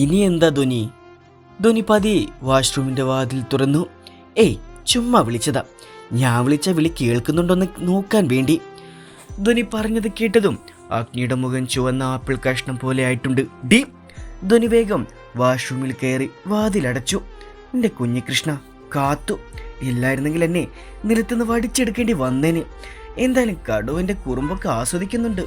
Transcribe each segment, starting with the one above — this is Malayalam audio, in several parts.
ഇനി എന്താ ധ്വനി ധ്വനി പതി വാഷ്റൂമിന്റെ വാതിൽ തുറന്നു. ഏയ് ചുമ്മാ വിളിച്ചതാ. ഞാൻ വിളിച്ച വിളി കേൾക്കുന്നുണ്ടോന്ന് നോക്കാൻ വേണ്ടി. ധ്വനി പറഞ്ഞത് കേട്ടതും അഗ്നിയുടെ മുഖം ചുവന്ന ആപ്പിൾ കഷ്ണം പോലെ ആയിട്ടുണ്ട്. ഡി ധ്വനി വേഗം വാഷ്റൂമിൽ കയറി വാതിലടച്ചു എന്റെ കുഞ്ഞികൃഷ്ണ കാത്തു. ഇല്ലായിരുന്നെങ്കിൽ എന്നെ നിലത്തുനിന്ന് വടിച്ചെടുക്കേണ്ടി വന്നേനെ. എന്തായാലും കടുവന്റെ കുറുമ്പൊക്കെ ആസ്വദിക്കുന്നുണ്ട്.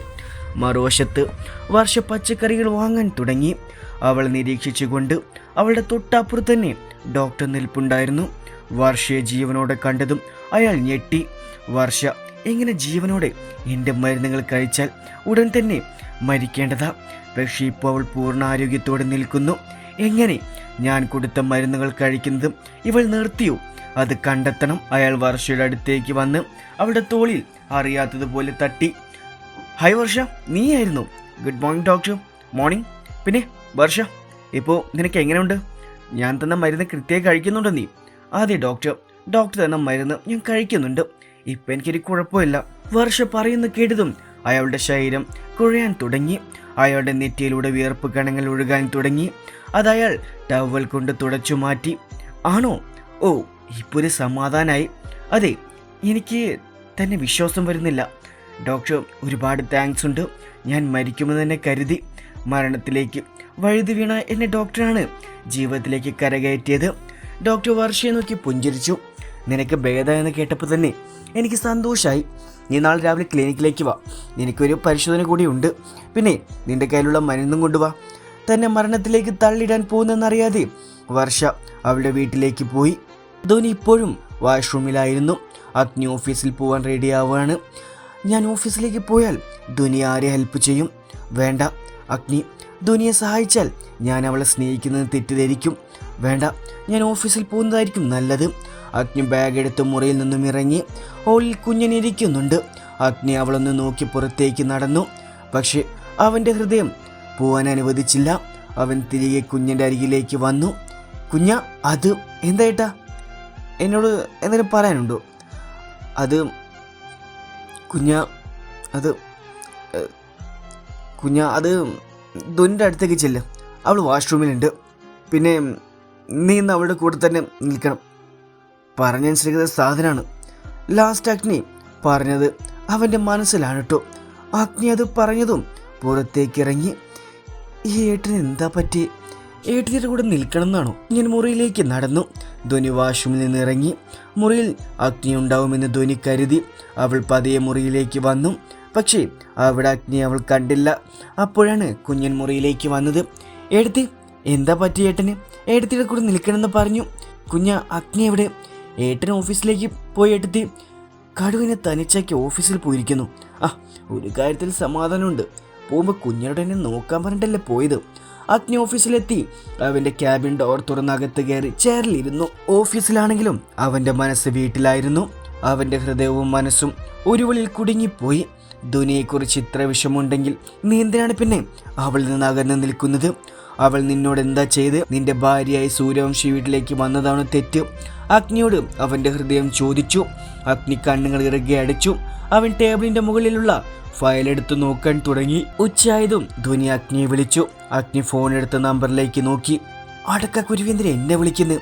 മറുവശത്ത് വർഷ പച്ചക്കറികൾ വാങ്ങാൻ തുടങ്ങി. അവൾ നിരീക്ഷിച്ചുകൊണ്ട് അവളുടെ തൊട്ടപ്പുറത്ത് തന്നെ ഡോക്ടർ നിൽപ്പുണ്ടായിരുന്നു. വർഷയെ ജീവനോടെ കണ്ടതും അയാൾ ഞെട്ടി. വർഷ എങ്ങനെ ജീവനോടെ? എന്റെ മരുന്നുകൾ കഴിച്ചാൽ ഉടൻ തന്നെ മരിക്കേണ്ടതാ. പക്ഷേ ഇപ്പോൾ അവൾ പൂർണ ആരോഗ്യത്തോടെ നിൽക്കുന്നു. എങ്ങനെ? ഞാൻ കൊടുത്ത മരുന്നുകൾ കഴിക്കുന്നതും ഇവൾ നിർത്തിയോ? അത് കണ്ടെത്തണം. അയാൾ വർഷയുടെ അടുത്തേക്ക് വന്ന് അവളുടെ തോളിൽ അറിയാത്തതുപോലെ തട്ടി. Hi Varsha നീയായിരുന്നു? Good morning doctor. Morning. പിന്നെ? വർഷ ഇപ്പോൾ നിനക്ക് എങ്ങനെയുണ്ട്? ഞാൻ തന്ന മരുന്ന് കൃത്യമായി കഴിക്കുന്നുണ്ടോ നീ? അതെ ഡോക്ടർ ഡോക്ടർ തന്ന മരുന്ന് ഞാൻ കഴിക്കുന്നുണ്ട്. ഇപ്പം എനിക്കൊരു കുഴപ്പമില്ല. വർഷ പറയുന്ന കേട്ടതും അയാളുടെ ശരീരം കുഴയാൻ തുടങ്ങി. അയാളുടെ നെറ്റിയിലൂടെ വിയർപ്പ് കണങ്ങൾ ഒഴുകാൻ തുടങ്ങി. അത് അയാൾ ടവൽ കൊണ്ട് തുടച്ചു മാറ്റി. ആണോ? ഓ ഇപ്പോൾ ഒരു സമാധാനായി. അതെ എനിക്ക് തന്നെ വിശ്വാസം വരുന്നില്ല. ഡോക്ടർ ഒരുപാട് താങ്ക്സ് ഉണ്ട്. ഞാൻ മരിക്കുമെന്ന് തന്നെ കരുതി. മരണത്തിലേക്ക് വഴുതി വീണ എന്നെ ഡോക്ടറാണ്. ജീവിതത്തിലേക്ക് കരകയറ്റിയത്. ഡോക്ടർ വർഷയെ നോക്കി പുഞ്ചിരിച്ചു. നിനക്ക് ഭേദമെന്ന് കേട്ടപ്പോൾ തന്നെ എനിക്ക് സന്തോഷമായി നീ നാളെ രാവിലെ ക്ലിനിക്കിലേക്ക് വാ. എനിക്കൊരു പരിശോധന കൂടി ഉണ്ട് പിന്നെ നിന്റെ കയ്യിലുള്ള മരുന്നും കൊണ്ടുവാ. തന്നെ മരണത്തിലേക്ക് തള്ളിയിടാൻ പോകുന്നെന്നറിയാതെ വർഷ അവളുടെ വീട്ടിലേക്ക് പോയി. ധോനി ഇപ്പോഴും വാഷ്റൂമിലായിരുന്നു. അഗ്നി ഓഫീസിൽ പോകാൻ റെഡിയാവുകയാണ് ഞാൻ ഓഫീസിലേക്ക് പോയാൽ ധോനി ആരെ ഹെൽപ്പ് ചെയ്യും? വേണ്ട. അഗ്നി ധോനിയെ സഹായിച്ചാൽ ഞാൻ അവളെ സ്നേഹിക്കുന്നത് തെറ്റിദ്ധരിക്കും. വേണ്ട ഞാൻ ഓഫീസിൽ പോകുന്നതായിരിക്കും നല്ലത്. അഗ്നി ബാഗ് എടുത്ത് മുറിയിൽ നിന്നും ഇറങ്ങി ഹോളിൽ കുഞ്ഞനിരിക്കുന്നുണ്ട്. അഗ്നി അവളൊന്ന് നോക്കി പുറത്തേക്ക് നടന്നു. പക്ഷേ അവന്റെ ഹൃദയം പോവാൻ അനുവദിച്ചില്ല. അവൻ തിരികെ കുഞ്ഞിന്റെ അരികിലേക്ക് വന്നു. കുഞ്ഞ അത് എന്തായിട്ടാ എന്നോട് എന്തെങ്കിലും പറയാനുണ്ടോ? അത് കുഞ്ഞ അത് കുഞ്ഞ അത് ധുനിന്റെ അടുത്തേക്ക് ചെല്ല്. അവൾ വാഷ്റൂമിലുണ്ട്. പിന്നെ നീ ഇന്ന് അവളുടെ കൂടെ തന്നെ നിൽക്കണം. പറഞ്ഞനുസരിക്കുന്ന സാധനമാണ് ലാസ്റ്റ് അഗ്നി പറഞ്ഞത് അവന്റെ മനസ്സിലാണ് കേട്ടോ അഗ്നി അത് പറഞ്ഞതും പുറത്തേക്ക് ഇറങ്ങി ഈ ഏട്ടന് എന്താ പറ്റി? ഏട്ടിന്റെ കൂടെ നിൽക്കണം എന്നാണോ? ഞാൻ മുറിയിലേക്ക് നടന്നു. ധ്വനി വാഷ്റൂമിൽ നിന്ന് ഇറങ്ങി. മുറിയിൽ അഗ്നി ഉണ്ടാവുമെന്ന് ധ്വനി കരുതി. അവൾ പതിയെ മുറിയിലേക്ക് വന്നു. പക്ഷേ അവിടെ അഗ്നി അവൾ കണ്ടില്ല. അപ്പോഴാണ് കുഞ്ഞൻ മുറിയിലേക്ക് വന്നത്. എടുത്തി എന്താ പറ്റി ഏട്ടന്? ഏട്ടത്തിയുടെ കൂടെ നിൽക്കണമെന്ന് പറഞ്ഞു. കുഞ്ഞ അഗ്നി എവിടെ? ഏട്ടൻ ഓഫീസിലേക്ക് പോയി എടുത്തി കടുവിനെ തനിച്ചാക്കി ഓഫീസിൽ പോയിരിക്കുന്നു. ആ ഒരു കാര്യത്തിൽ സമാധാനമുണ്ട്. പോകുമ്പോൾ കുഞ്ഞിനോട് എന്നെ നോക്കാൻ പറഞ്ഞിട്ടല്ലേ പോയത്. അഗ്നി ഓഫീസിലെത്തി. അവന്റെ ക്യാബിൻ ഡോർ തുറന്നകത്ത് കയറി ചെയറിലിരുന്നു ഓഫീസിലാണെങ്കിലും അവന്റെ മനസ്സ് വീട്ടിലായിരുന്നു. അവന്റെ ഹൃദയവും മനസ്സും ഒരുവളിൽ കുടുങ്ങിപ്പോയി. ധുനിയെക്കുറിച്ച് ഇത്ര വിഷമമുണ്ടെങ്കിൽ നീ എന്തിനാണ് പിന്നെ അവൾ നിന്ന് അകന്ന് നിൽക്കുന്നത്? അവൾ നിന്നോട് എന്താ ചെയ്ത്? നിന്റെ ഭാര്യയായി സൂര്യവംശി വീട്ടിലേക്ക് വന്നതാണ് തെറ്റ്? അഗ്നിയോട് അവന്റെ ഹൃദയം ചോദിച്ചു. അഗ്നി കണ്ണുകൾ ഇറുകെ അടിച്ചു. അവൻ ടേബിളിന്റെ മുകളിലുള്ള ഫയൽ എടുത്ത് നോക്കാൻ തുടങ്ങി. ഉച്ചയായതും ധുനി അഗ്നിയെ വിളിച്ചു. അഗ്നി ഫോൺ എടുത്ത നമ്പറിലേക്ക് നോക്കി. അടക്ക കുരുവേന്ദ്രൻ എന്നെ വിളിക്കുന്നു.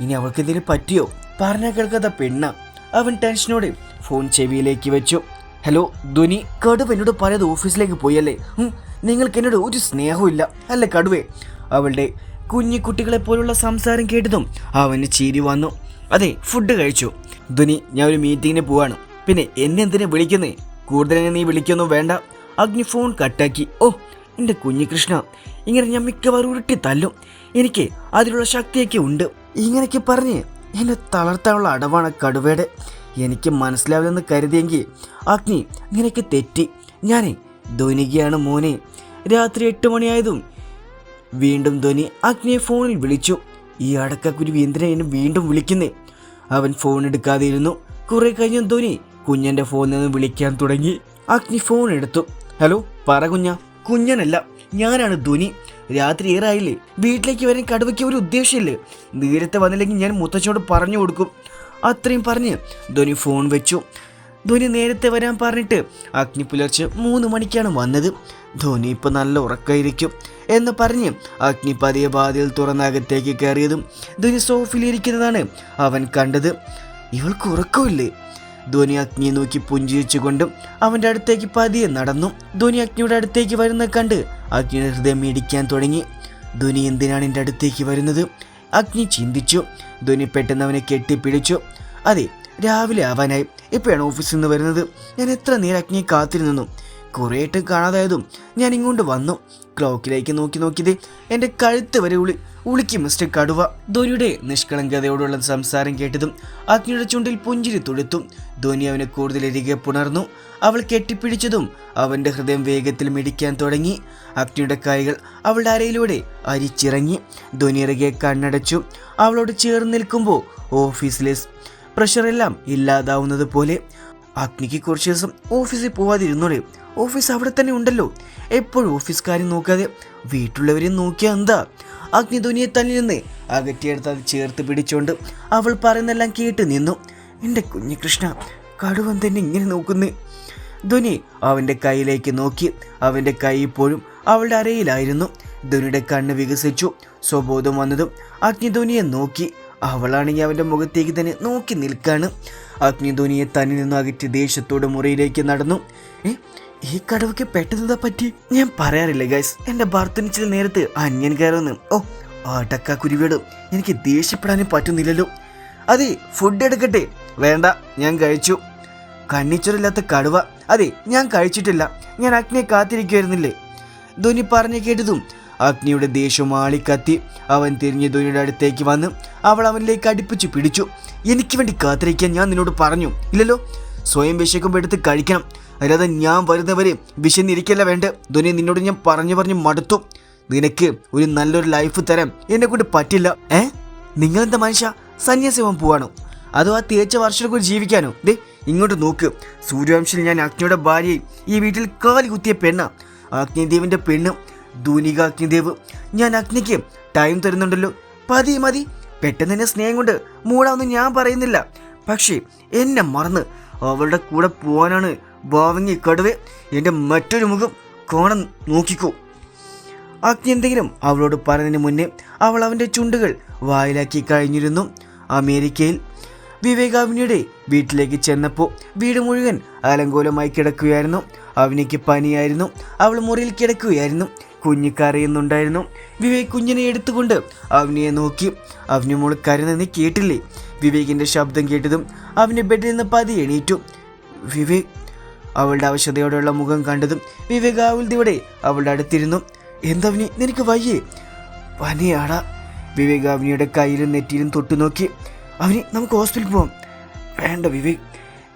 ഇനി അവൾക്ക് എന്തെങ്കിലും പറ്റിയോ? പറഞ്ഞ കേൾക്കാത്ത പെണ്ണ. അവൻ ടെൻഷനോടെ ഫോൺ ചെവിയിലേക്ക് വെച്ചു. ഹലോ ധ്വനി കടുവ എന്നോട് പലത് ഓഫീസിലേക്ക് പോയല്ലേ? നിങ്ങൾക്ക് എന്നോട് ഒരു സ്നേഹവും ഇല്ല. അല്ലേ കടുവേ? അവളുടെ കുഞ്ഞു കുട്ടികളെ പോലുള്ള സംസാരം കേട്ടതും അവന് ചിരി വന്നു. അതെ ഫുഡ് കഴിച്ചു. ധ്വനി ഞാൻ ഒരു മീറ്റിങ്ങിന് പോവാണ്. പിന്നെ എന്നെ എന്തിനാ വിളിക്കുന്നേ? കൂടുതൽ നീ വിളിക്കൊന്നും വേണ്ട. അഗ്നി ഫോൺ കട്ടാക്കി. ഓ എന്റെ കുഞ്ഞികൃഷ്ണ ഇങ്ങനെ ഞാൻ മിക്കവാറും ഉരുട്ടി തല്ലും. എനിക്ക് അതിലുള്ള ശക്തിയൊക്കെ ഉണ്ട്. ഇങ്ങനെയൊക്കെ പറഞ്ഞ് എന്നെ തളർത്താനുള്ള അടവാണ് കടുവയുടെ. എനിക്ക് മനസ്സിലാവില്ലെന്ന് കരുതിയെങ്കിൽ അഗ്നി നിനക്ക് തെറ്റി. ഞാനേ ധ്വനികയാണ് മോനെ. രാത്രി എട്ട് മണിയായതും വീണ്ടും ധ്വനി അഗ്നിയെ ഫോണിൽ വിളിച്ചു. ഈ അടക്കക്കുരുവി എന്തിനാ എന്നെ വീണ്ടും വിളിക്കുന്നേ. അവൻ ഫോൺ എടുക്കാതിരുന്നു. കുറെ കഴിഞ്ഞ ധ്വനി കുഞ്ഞന്റെ ഫോണിൽ നിന്ന് വിളിക്കാൻ തുടങ്ങി. അഗ്നി ഫോൺ എടുത്തു. ഹലോ പറ കുഞ്ഞ. കുഞ്ഞനല്ല ഞാനാണ് ധ്വനി രാത്രി ഏറായില്ലേ? വീട്ടിലേക്ക് വരാൻ കടുവയ്ക്ക് ഒരു ഉദ്ദേശമില്ലേ? നേരത്തെ വന്നില്ലെങ്കിൽ ഞാൻ മുത്തച്ഛനോട് പറഞ്ഞു കൊടുക്കും. അത്രയും പറഞ്ഞ് ധോനി ഫോൺ വെച്ചു. ധോനി നേരത്തെ വരാൻ പറഞ്ഞിട്ട് അഗ്നി പുലർച്ചെ മൂന്ന് മണിക്കാണ് വന്നത്. ധോനി ഇപ്പം നല്ല ഉറക്കമായിരിക്കും എന്ന് പറഞ്ഞ് അഗ്നി പതിയെ വാതിൽ തുറന്നകത്തേക്ക് കയറിയതും ധോനി സോഫിലിരിക്കുന്നതാണ് അവൻ കണ്ടത്. ഇവൾക്ക് ഉറക്കമില്ലേ? ധോനി അഗ്നിയെ നോക്കി പുഞ്ചിരിച്ചുകൊണ്ടും അവന്റെ അടുത്തേക്ക് പതിയെ നടന്നു. ധോനി അഗ്നിയുടെ അടുത്തേക്ക് വരുന്ന കണ്ട് അഗ്നിയുടെ ഹൃദയം ഇടിക്കാൻ തുടങ്ങി. ധോനി എന്തിനാണ് എന്റെ അടുത്തേക്ക് വരുന്നത്? അഗ്നി ചിന്തിച്ചു. ധ്വനി പെട്ടെന്ന് അവനെ കെട്ടിപ്പിടിച്ചു. അതെ രാവിലെ ആവാനായി. ഇപ്പോഴാണ് ഓഫീസിൽ നിന്ന് വരുന്നത്. ഞാൻ എത്ര നേരം അഗ്നിയെ കാത്തിരുന്നു കുറേട്ട് കാണാതായതും ഞാൻ ഇങ്ങോട്ട് വന്നു. ക്ലോക്കിലേക്ക് നോക്കി നോക്കിയത് എന്റെ കഴുത്ത് വരെ ഉളി. ഉളുക്കി മിസ്റ്റർ കടുവ. ധോനിയുടെ നിഷ്കളങ്കതയോടുള്ള സംസാരം കേട്ടതും അഗ്നിയുടെ ചുണ്ടിൽ പുഞ്ചിരി തുടുത്തു ധോനി അവനെ കൂടുതലരികെ പുണർന്നു. അവൾ കെട്ടിപ്പിടിച്ചതും അവന്റെ ഹൃദയം വേഗത്തിൽ മിടിക്കാൻ തുടങ്ങി. അഗ്നിയുടെ കൈകൾ അവളുടെ അരയിലൂടെ അരിച്ചിറങ്ങി. ധോനി ഇറകെ കണ്ണടച്ചു. അവളോട് ചേർന്ന് നിൽക്കുമ്പോൾ ഓഫീസിലെ പ്രഷറെല്ലാം ഇല്ലാതാവുന്നത് പോലെ. അഗ്നിക്ക് കുറച്ച് ദിവസം ഓഫീസിൽ പോവാതിരുന്നോളെ ഓഫീസ് അവിടെ തന്നെ ഉണ്ടല്ലോ. എപ്പോഴും ഓഫീസ് കാര്യം നോക്കാതെ വീട്ടിലുള്ളവരെ നോക്കിയാൽ എന്താ? അഗ്നി ധോനിയെ തന്നിൽ നിന്ന് അകറ്റിയെടുത്ത് അത് ചേർത്ത് പിടിച്ചുകൊണ്ട് അവൾ പറയുന്നെല്ലാം കേട്ട് നിന്നു. എന്റെ കുഞ്ഞു കൃഷ്ണ കടുവൻ തന്നെ ഇങ്ങനെ നോക്കുന്നേ. ധുനി അവന്റെ കൈയിലേക്ക് നോക്കി. അവന്റെ കൈ ഇപ്പോഴും അവളുടെ അരയിലായിരുന്നു. ധുനിയുടെ കണ്ണ് വികസിച്ചു. സ്വബോധം വന്നതും അഗ്നിധുനിയെ നോക്കി. അവളാണെങ്കിൽ അവന്റെ മുഖത്തേക്ക് തന്നെ നോക്കി നിൽക്കാണ്. അഗ്നിധുനിയെ തന്നിൽ നിന്ന് അകറ്റി ദേഷ്യത്തോടെ മുറിയിലേക്ക് നടന്നു. ഏ ഈ കടവയ്ക്ക് പെട്ടെന്ന് പറ്റി? ഞാൻ പറയാറില്ല ഗൈസ് എന്റെ ഭർത്തന് ചില നേരത്ത് അന്യൻ കയറുന്നു. ഓ ആട്ടക്ക കുരുവിടും എനിക്ക് ദേഷ്യപ്പെടാനും പറ്റുന്നില്ലല്ലോ. അതെ ഫുഡ് എടുക്കട്ടെ. വേണ്ട ഞാൻ കഴിച്ചു. കണ്ണിച്ചൊരില്ലാത്ത കടുവ. അതെ ഞാൻ കഴിച്ചിട്ടില്ല. ഞാൻ അഗ്നിയെ കാത്തിരിക്കുമായിരുന്നില്ലേ ധോനി പറഞ്ഞു കേട്ടതും അഗ്നിയുടെ ദേഷ്യം ആളിക്കത്തി. അവൻ തിരിഞ്ഞ് ധോനിയുടെ അടുത്തേക്ക് വന്ന് അവൾ അവനിലേക്ക് അടുപ്പിച്ചു പിടിച്ചു. എനിക്ക് വേണ്ടി കാത്തിരിക്കാൻ ഞാൻ നിന്നോട് പറഞ്ഞു. ഇല്ലല്ലോ? സ്വയം വിശക്കുമ്പോൾ എടുത്ത് കഴിക്കണം. അല്ലാതെ ഞാൻ വരുന്നവരെ വിശന്നിരിക്കല്ല വേണ്ട. ധോനി നിന്നോട് ഞാൻ പറഞ്ഞു പറഞ്ഞു മടുത്തു. നിനക്ക് ഒരു നല്ലൊരു ലൈഫ് തരാൻ എന്നെ കൊണ്ട് പറ്റില്ല. ഏ? നിങ്ങളെന്താ മനുഷ്യ? സന്യാസിവൻ പോവാണോ? അതോ ആ തേച്ച വർഷം കൂടി ജീവിക്കാനോ? ദേ ഇങ്ങോട്ട് നോക്ക്. സൂര്യവംശിൽ ഞാൻ അഗ്നിയുടെ ഭാര്യയെ ഈ വീട്ടിൽ കാലി കുത്തിയ പെണ്ണ. അഗ്നിദേവിന്റെ പെണ്ണ് ധൂനിക അഗ്നിദേവ്. ഞാൻ അഗ്നിക്ക് ടൈം തരുന്നുണ്ടല്ലോ. പതി മതി. പെട്ടെന്ന് എന്നെ സ്നേഹം കൊണ്ട് മൂടാമെന്ന് ഞാൻ പറയുന്നില്ല. പക്ഷേ എന്നെ മറന്ന് അവളുടെ കൂടെ പോവാനാണ് ഭാവങ്ങി കടുവേ എന്റെ മറ്റൊരു മുഖം കാണാൻ നോക്കിക്കോ. അഗ്നി എന്തെങ്കിലും അവളോട് പറഞ്ഞതിന് മുന്നേ അവൾ അവന്റെ ചുണ്ടുകൾ വായിലാക്കി കഴിഞ്ഞിരുന്നു. അമേരിക്കയിൽ വിവേകാവിനിയുടെ വീട്ടിലേക്ക് ചെന്നപ്പോൾ വീട് മുഴുവൻ അലങ്കോലമായി കിടക്കുകയായിരുന്നു. അവനിക്ക് പനിയായിരുന്നു. അവൾ മുറിയിൽ കിടക്കുകയായിരുന്നു. കുഞ്ഞ് കരയുന്നുണ്ടായിരുന്നു. വിവേക് കുഞ്ഞിനെ എടുത്തുകൊണ്ട് അവനിയെ നോക്കി. അവന് മോൾ കരയുന്നെന്ന് കേട്ടില്ലേ? വിവേകിന്റെ ശബ്ദം കേട്ടതും അവന്റെ ബെഡിൽ നിന്ന് പതി എണീറ്റു. വിവേക് അവളുടെ അവശതയോടെയുള്ള മുഖം കണ്ടതും വിവേക ആവുൽതിയുടെ അവളുടെ അടുത്തിരുന്നു. എന്തവനി നിനക്ക് വയ്യേ? പനിയാടാ വിവേക് അവനിയുടെ കയ്യിലും നെറ്റിയിലും തൊട്ടു നോക്കി. അവനി നമുക്ക് ഹോസ്പിറ്റലിൽ പോവാം. വേണ്ട വിവേക്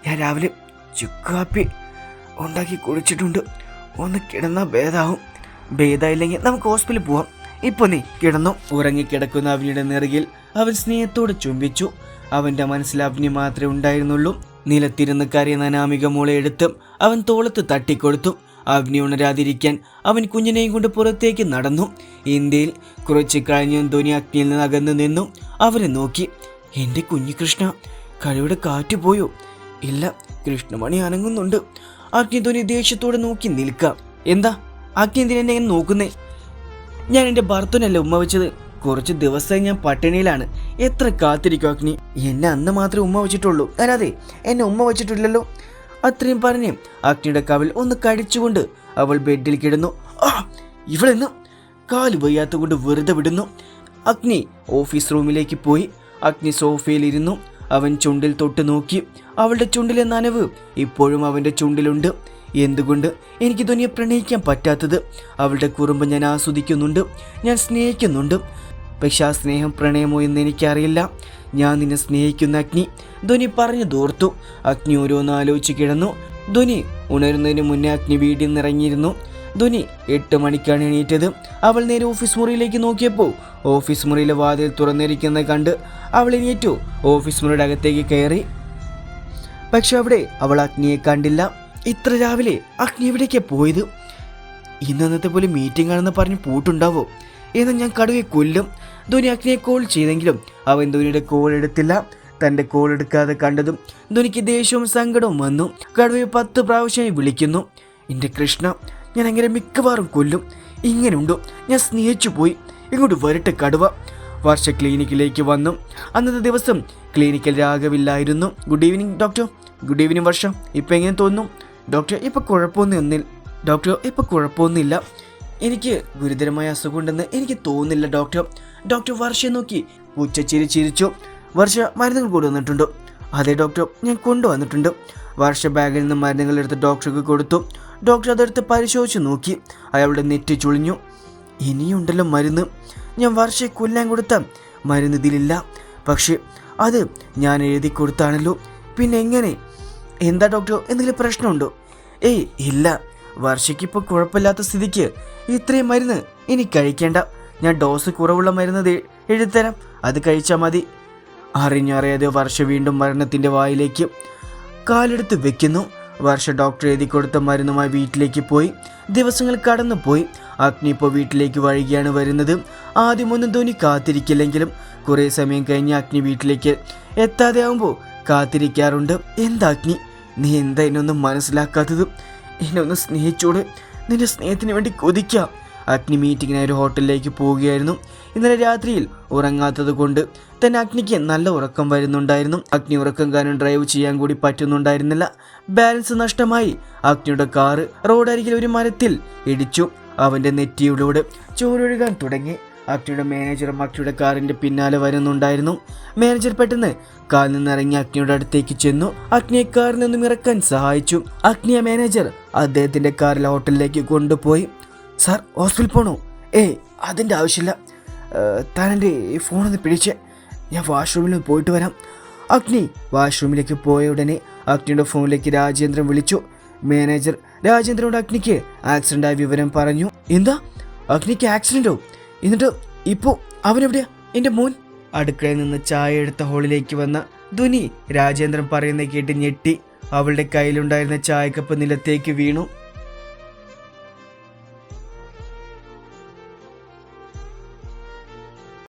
ഞാൻ രാവിലെ ചുക്കാപ്പി ഉണ്ടാക്കി കുടിച്ചിട്ടുണ്ട് ഒന്ന് കിടന്നാൽ ഭേദാവും. ഭേദമായില്ലെങ്കിൽ നമുക്ക് ഹോസ്പിറ്റലിൽ പോവാം. ഇപ്പൊ നീ കിടന്നു. ഉറങ്ങിക്കിടക്കുന്ന അവനിയുടെ നെറുകിൽ അവൻ സ്നേഹത്തോടെ ചുംബിച്ചു. അവന്റെ മനസ്സിൽ അവനി മാത്രമേ ഉണ്ടായിരുന്നുള്ളൂ. നിലത്തിരുന്ന് കരയുന്ന മോളെ എടുത്ത് അവൻ തോളത്ത് തട്ടിക്കൊടുത്തു. അവനി ഉണരാതിരിക്കാൻ അവൻ കുഞ്ഞിനെയും കൊണ്ട് പുറത്തേക്ക് നടന്നു. ഇന്ത്യയിൽ കുറച്ച് കഴിഞ്ഞു ധോനി അഗ്നിയിൽ നിന്ന് അകന്നു നിന്നു. അവരെ നോക്കി എന്റെ കുഞ്ഞു കൃഷ്ണ കഴിവിടെ കാറ്റ് പോയോ? ഇല്ല കൃഷ്ണമണി അനങ്ങുന്നുണ്ട്. അഗ്നിധ്വനി ദേഷ്യത്തോടെ നോക്കി നിൽക്കാം. എന്താ? അഗ്നി എന്തിനെ നോക്കുന്നേ? ഞാൻ എന്റെ ഭർത്തനല്ല ഉമ്മ വെച്ചത്. കുറച്ച് ദിവസമായി ഞാൻ പട്ടിണിയിലാണ്. എത്ര കാത്തിരിക്കും അഗ്നി? എന്നെ അന്ന് മാത്രമേ ഉമ്മ വെച്ചിട്ടുള്ളൂ. അല്ലാതെ എന്നെ ഉമ്മ വെച്ചിട്ടില്ലല്ലോ. അത്രയും പറഞ്ഞ് അഗ്നിയുടെ കവിൽ ഒന്ന് കടിച്ചുകൊണ്ട് അവൾ ബെഡിൽ കിടന്നു. ആ ഇവളെന്ന് കാൽ വയ്യാത്ത കൊണ്ട് വെറുതെ വിടുന്നു. അഗ്നി ഓഫീസ് റൂമിലേക്ക് പോയി. അഗ്നി സോഫയിലിരുന്നു. അവൻ ചുണ്ടിൽ തൊട്ട് നോക്കി. അവളുടെ ചുണ്ടിലെ നനവ് ഇപ്പോഴും അവന്റെ ചുണ്ടിലുണ്ട്. എന്തുകൊണ്ട് എനിക്ക് ധ്വനിയെ പ്രണയിക്കാൻ പറ്റാത്തത്? അവളുടെ കുറുമ്പ് ഞാൻ ആസ്വദിക്കുന്നുണ്ട്. ഞാൻ സ്നേഹിക്കുന്നുണ്ട്. പക്ഷെ ആ സ്നേഹം പ്രണയമോ എന്ന് എനിക്കറിയില്ല. ഞാൻ നിന്നെ സ്നേഹിക്കുന്ന അഗ്നി. ധ്വനി പറഞ്ഞു തോർത്തു. അഗ്നി ഓരോന്ന് ആലോചിച്ച് കിടന്നു. ധ്വനി ഉണരുന്നതിന് മുന്നേ അഗ്നി വീട്ടിൽ നിന്നിറങ്ങിയിരുന്നു ധ്വനി എട്ട് മണിക്കാണ് എണീറ്റത്. അവൾ നേരെ ഓഫീസ് മുറിയിലേക്ക് നോക്കിയപ്പോൾ ഓഫീസ് മുറിയിലെ വാതിൽ തുറന്നിരിക്കുന്നത് കണ്ട് അവൾ എണീറ്റു. ഓഫീസ് മുറിയുടെ അകത്തേക്ക് കയറി. പക്ഷെ അവിടെ അവൾ അഗ്നിയെ കണ്ടില്ല. ഇത്ര രാവിലെ അഗ്നി എവിടേക്കാണ് പോയത്? ഇന്നത്തെ പോലെ മീറ്റിംഗ് ആണെന്ന് പറഞ്ഞ് പൂട്ടുണ്ടാവോ? എന്നാൽ ഞാൻ കടുവയെ കൊല്ലും. ധോനി അഗ്നിയെ കോൾ ചെയ്തെങ്കിലും അവൻ ധോനിയുടെ കോൾ എടുത്തില്ല. തന്റെ കോൾ എടുക്കാതെ കണ്ടതും ധോനിക്ക് ദേഷ്യവും സങ്കടവും വന്നു. കടുവയെ പത്ത് പ്രാവശ്യമായി വിളിക്കുന്നു. എന്റെ കൃഷ്ണ ഞാൻ അങ്ങനെ മിക്കവാറും കൊല്ലും. ഇങ്ങനെയുണ്ടോ ഞാൻ സ്നേഹിച്ചു പോയി. ഇങ്ങോട്ട് വരട്ടെ കടുവ. വർഷ ക്ലിനിക്കിലേക്ക് വന്നു. അന്നത്തെ ദിവസം ക്ലിനിക്കിൽ രാഘവില്ലായിരുന്നു. Good evening doctor good evening Varsha. ഇപ്പം എങ്ങനെ തോന്നുന്നു? ഡോക്ടർ ഇപ്പം കുഴപ്പമൊന്നും ഡോക്ടർ ഇപ്പം കുഴപ്പമൊന്നുമില്ല. എനിക്ക് ഗുരുതരമായ അസുഖമുണ്ടെന്ന് എനിക്ക് തോന്നുന്നില്ല ഡോക്ടർ ഡോക്ടർ വർഷയെ നോക്കി ഉച്ചച്ചിരി ചിരിച്ചു. വർഷ മരുന്നുകൾ കൊണ്ടുവന്നിട്ടുണ്ട്. അതെ ഡോക്ടർ ഞാൻ കൊണ്ടുവന്നിട്ടുണ്ട്. വർഷ ബാഗിൽ നിന്ന് മരുന്നുകൾ എടുത്ത് ഡോക്ടർക്ക് കൊടുത്തു. ഡോക്ടർ അതെടുത്ത് പരിശോധിച്ച് നോക്കി. അയാളുടെ നെറ്റി ചുളിഞ്ഞു. ഇനിയുണ്ടല്ലോ മരുന്ന്. ഞാൻ വർഷയെ കൊല്ലാൻ കൊടുത്ത മരുന്ന് ഇതിലില്ല. പക്ഷേ അത് ഞാൻ എഴുതി കൊടുത്താണല്ലോ. പിന്നെ എങ്ങനെ? എന്താ ഡോക്ടർ? എന്തെങ്കിലും പ്രശ്നമുണ്ടോ? ഏയ് ഇല്ല. വർഷയ്ക്കിപ്പോൾ കുഴപ്പമില്ലാത്ത സ്ഥിതിക്ക് ഇത്രയും മരുന്ന് ഇനി കഴിക്കേണ്ട. ഞാൻ ഡോസ് കുറവുള്ള മരുന്ന് ദേ എഴുതിത്തരാം. അത് കഴിച്ചാൽ മതി. അറിഞ്ഞറിയാതെ വർഷ വീണ്ടും മരണത്തിന്റെ വായിലേക്ക് കാലെടുത്ത് വെക്കുന്നു. വർഷ ഡോക്ടർ എഴുതി കൊടുത്ത മരുന്നുമായി വീട്ടിലേക്ക് പോയി. ദിവസങ്ങൾ കടന്നുപോയി. അഗ്നി ഇപ്പോൾ വീട്ടിലേക്ക് വഴുകിയാണ് വരുന്നത്. ആദ്യമൊന്നും ധോനി കാത്തിരിക്കില്ലെങ്കിലും കുറേ സമയം കഴിഞ്ഞ് അഗ്നി വീട്ടിലേക്ക് എത്താതെ ആവുമ്പോൾ കാത്തിരിക്കാറുണ്ട്. എന്താ അഗ്നി? നീ എന്താ എന്നൊന്നും മനസ്സിലാക്കാത്തത്? എന്നെ ഒന്ന് സ്നേഹിച്ചോട്? നിന്റെ സ്നേഹത്തിന് വേണ്ടി കൊതിക്കാം. അഗ്നി മീറ്റിങ്ങിനായി ഒരു ഹോട്ടലിലേക്ക് പോവുകയായിരുന്നു. ഇന്നലെ രാത്രിയിൽ ഉറങ്ങാത്തത് കൊണ്ട് തന്നെ അഗ്നിക്ക് നല്ല ഉറക്കം വരുന്നുണ്ടായിരുന്നു. അഗ്നി ഉറക്കം കാരണം ഡ്രൈവ് ചെയ്യാൻ കൂടി പറ്റുന്നുണ്ടായിരുന്നില്ല. ബാലൻസ് നഷ്ടമായി. അഗ്നിയുടെ കാറ് റോഡരികിൽ ഒരു മരത്തിൽ ഇടിച്ചു. അവന്റെ നെറ്റിയിലൂടെ ചോരൊഴുകാൻ തുടങ്ങി. അഗ്നിയുടെ മാനേജറും അഗ്നിയുടെ കാറിന്റെ പിന്നാലെ വരുന്നുണ്ടായിരുന്നു. മാനേജർ പെട്ടെന്ന് കാറിൽ നിന്നിറങ്ങി അഗ്നിയുടെ അടുത്തേക്ക് ചെന്നു. അഗ്നിയെ കാറിൽ നിന്നും ഇറക്കാൻ സഹായിച്ചു. അഗ്നിയ മാനേജർ അദ്ദേഹത്തിന്റെ കാറിൽ ഹോട്ടലിലേക്ക് കൊണ്ടുപോയി. സാർ ഹോസ്പിറ്റലിൽ പോണോ. ഏയ് അതിന്റെ ആവശ്യമില്ല. താനെന്റെ ഈ ഫോണൊന്ന് പിടിച്ച്. ഞാൻ വാഷ്റൂമിൽ പോയിട്ട് വരാം. അഗ്നി വാഷ്റൂമിലേക്ക് പോയ ഉടനെ അഗ്നിയുടെ ഫോണിലേക്ക് രാജേന്ദ്രൻ വിളിച്ചു. മാനേജർ രാജേന്ദ്രനോട് അഗ്നിക്ക് ആക്സിഡന്റ് ആയ വിവരം പറഞ്ഞു. എന്താ? അഗ്നിക്ക് ആക്സിഡന്റോ എന്നിട്ട് ഇപ്പോൾ അവനെവിടെയാ? എന്റെ മോൻ? അടുക്കളയിൽ നിന്ന് ചായ എടുത്ത ഹോളിലേക്ക് വന്ന ധ്വനി രാജേന്ദ്രൻ പറയുന്ന കേട്ട് ഞെട്ടി. അവളുടെ കയ്യിലുണ്ടായിരുന്ന ചായക്കപ്പ് നിലത്തേക്ക് വീണു.